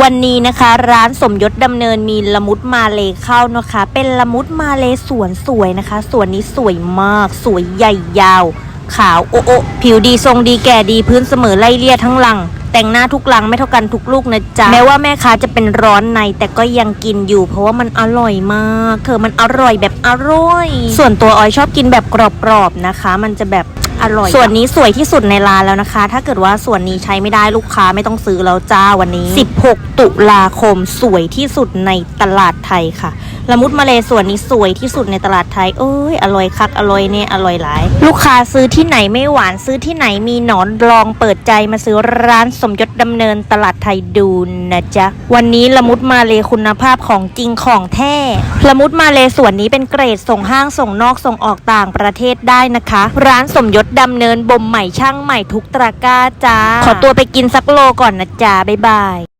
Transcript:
วันนี้นะคะร้านสมยศดำเนินมีละมุดมาเลเข้านะคะ เป็นละมุดมาเลสวนสวยนะคะสวนนี้สวยมาก สวยใหญ่ยาว ขาวโอะโอะผิวดีทรงดีแก่ดีพื้นเสมอไล่เลี่ยทั้งหลัง แต่งหน้าทุกลังไม่เท่ากันทุกลูกนะจ๊ะแม้ว่าแม่ค้าจะเป็นร้อนในแต่ก็ยังกินอยู่ เพราะว่ามันอร่อยมากเธอมันอร่อยแบบอร่อย ส่วนตัวออยชอบกินแบบกรอบๆนะคะ มันจะแบบ อร่อย ส่วนนี้สวยที่สุดในร้านแล้วนะคะ ถ้าเกิดว่าส่วนนี้ใช้ไม่ได้ลูกค้าไม่ต้องซื้อแล้วจ้าวันนี้ 16 ตุลาคมสวยที่สุดในตลาดไทยค่ะละมุดมาเลส่วนนี้สวยที่สุดในตลาดไทย เอ้ย อร่อยคัก อร่อยเนี่ยอร่อยหลาย ลูกค้าซื้อที่ไหนไม่หวานซื้อที่ไหนมีหนอนลองเปิดใจมาซื้อร้านสมยศดำเนินตลาดไทยดูนะจ๊ะ วันนี้ละมุดมาเลคุณภาพของจริงของแท้ละมุดมาเลส่วนนี้เป็นเกรดส่งห้างส่งนอกส่งออกต่างประเทศได้นะคะ ร้านสมยศดำเนินบ่มใหม่ช่างใหม่ทุกตะกร้าจ้า ขอตัวไปกินสักโลก่อนนะจ๊ะบ๊ายบาย